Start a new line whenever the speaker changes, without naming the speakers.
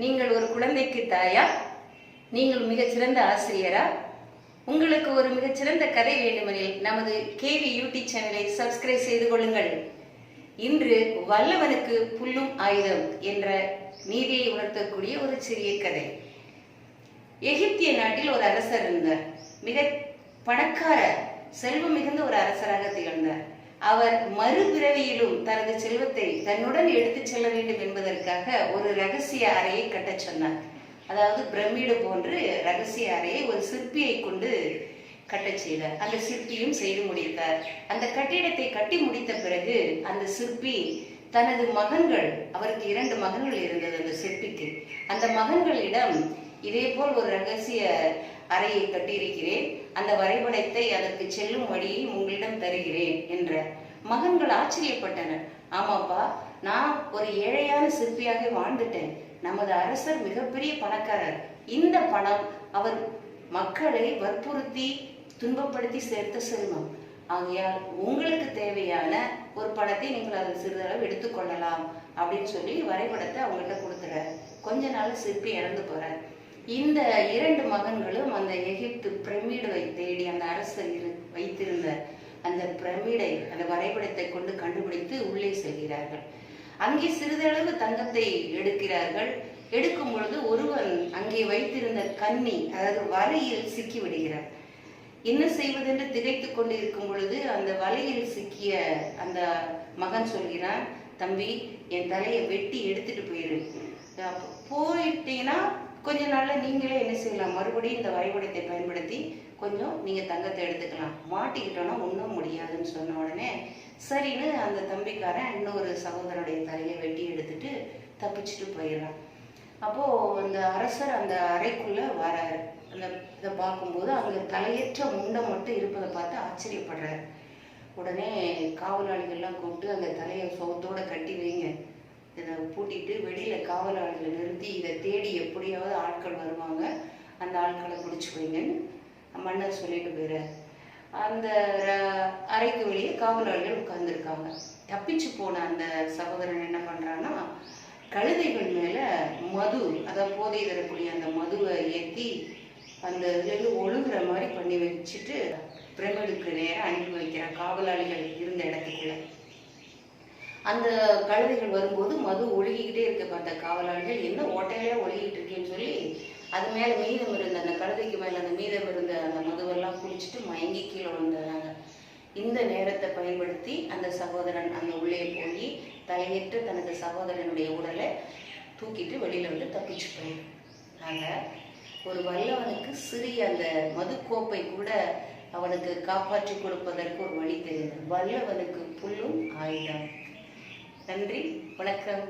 நீங்கள் ஒரு குழந்தைக்கு தாயா நீங்கள் மிகச்சிறந்த ஆசிரியரா? உங்களுக்கு ஒரு மிகச்சிறந்த கதை வேண்டுமெனில் நமது கேவி யூடியூப் சேனலை சப்ஸ்கிரைப் செய்து கொள்ளுங்கள். இன்று வல்லவனுக்கு புல்லும் ஆயுதம் என்ற நீதியை உணர்த்தக்கூடிய ஒரு சிறிய கதை. எகிப்திய நாட்டில் ஒரு அரசர் இருந்தார். மிக பணக்கார செல்வம் மிகுந்த ஒரு அரசராக திகழ்ந்தார். அவர் மறுபிறவியிலும் தனது செல்வத்தை தன்னுடன் எடுத்துச் செல்ல வேண்டும் என்பதற்காக ஒரு ரகசிய அறையை கட்டச் சொன்னார். அதாவது பிரமிடு போன்று ரகசிய அறையை ஒரு சிற்பியை கொண்டு கட்டச் செய்தார். அந்த சிற்பியும் செய்து முடித்தார். அந்த கட்டிடத்தை கட்டி முடித்த பிறகு அந்த சிற்பி தனது மகன்கள் அவருக்கு இரண்டு மகன்கள் இருந்தது அந்த சிற்பிக்கு. அந்த மகன்களிடம் இதே போல் ஒரு ரகசிய அறையை கட்டியிருக்கிறேன். அந்த வரைபடத்தை அதற்கு செல்லும் வழியை உங்களிடம் தருகிறேன் என்ற. மகன்கள் ஆச்சரியப்பட்டனர். ஆமாப்பா நான் ஒரு ஏழையான சிற்பியாக வாழ்ந்துட்டேன். நமது அரசர் மிகப்பெரிய பணக்காரர். இந்த பணம் அவர் மக்களை வற்புறுத்தி துன்பப்படுத்தி சேர்த்த செல்வம் ஆகையால் உங்களுக்கு தேவையான ஒரு பணத்தை நீங்கள் அதை சிறிதளவு எடுத்துக்கொள்ளலாம் அப்படின்னு சொல்லி வரைபடத்தை அவங்ககிட்ட கொடுத்துற கொஞ்ச நாள் சிற்பி இறந்து போறார். இந்த இரண்டு மகன்களும் அந்த எகிப்து பிரமிடை தேடி அந்த அரசர் இரு வைத்திருந்த அந்த பிரமிடை அந்த வரைபடத்தை கொண்டு கண்டுபிடித்து உள்ளே செல்கிறார்கள். அங்கே சிறிதளவு தங்கத்தை எடுக்கிறார்கள். எடுக்கும் பொழுது ஒருவன் அங்கே வைத்திருந்த கன்னி அதாவது வலையில் சிக்கி விடுகிறார் என்ன செய்வதென்று திகைத்து கொண்டு இருக்கும் பொழுது அந்த வலையில் சிக்கிய அந்த மகன் சொல்கிறான் தம்பி என் தலையை வெட்டி எடுத்துட்டு போயிரு. போயிட்டீங்கன்னா கொஞ்ச நாள்ல நீங்களே என்ன செய்யலாம்? மறுபடியும் இந்த வரைபடத்தை பயன்படுத்தி கொஞ்சம் நீங்க தங்கத்தை எடுத்துக்கலாம். மாட்டிக்கிட்டோம்னா ஒன்றும் முடியாதுன்னு சொன்ன உடனே சரின்னு அந்த தம்பிக்காரன் இன்னொரு சகோதரனுடைய தலையை வெட்டி எடுத்துட்டு தப்பிச்சுட்டு போயிடலாம் அப்போ அந்த அரசர் அந்த அறைக்குள்ள வராரு. அந்த இதை பார்க்கும்போது அங்க தலையற்ற முண்டம் மட்டும் இருப்பதை பார்த்து ஆச்சரியப்படுறாரு. உடனே காவலாளிகள்லாம் கூப்பிட்டு அந்த தலையை சோத்தோட கட்டி வைங்க. இதை பூட்டிட்டு வெளியில காவலாளிகளை நிறுத்தி இதை தேடி எப்படியாவது ஆட்கள் வருவாங்க. அந்த ஆட்களை பிடிச்சி வைங்கன்னு மன்னர் சொல்லிட்டு போயிறாரு. அந்த அறைக்கு வெளியே காவலாளிகள் உட்கார்ந்துருக்காங்க. தப்பிச்சு போன அந்த சகோதரன் என்ன பண்ணுறான்னா கழுதைகள் மேலே மது அதாவது போதை தரக்கூடிய அந்த மதுவை ஏற்றி அந்த இதுலேருந்து ஒழுங்குற மாதிரி பண்ணி வச்சுட்டு பிரமிடுக்கு நேரம் அனுப்பி வைக்கிறான் காவலாளிகள் இருந்த இடத்துக்குள்ள. அந்த கழுதைகள் வரும்போது மது ஒழுகிக்கிட்டே இருக்க பார்த்த காவலாளிகள். என்ன ஓட்டையிலே ஒழுகிட்டு இருக்கேன்னு சொல்லி அது மேல மீதம் இருந்த அந்த கழுதைக்கு மேல அந்த மீதம் இருந்த அந்த மதுவெல்லாம் குளிச்சுட்டு மயங்கி கீழே விழுந்தாங்க இந்த நேரத்தை பயன்படுத்தி அந்த சகோதரன் அந்த உள்ளே போய் தலையிட்டு தனது சகோதரனுடைய உடலை தூக்கிட்டு வெளியில வந்து தப்பிச்சு போயிடும் ஆக ஒரு வல்லவனுக்கு சிறிய அந்த மதுக்கோப்பை கூட அவனுக்கு காப்பாற்றி கொடுப்பதற்கு ஒரு வழி தெரிந்தது. வல்லவனுக்கு புல்லும் ஆயுதம். நன்றி வணக்கம்.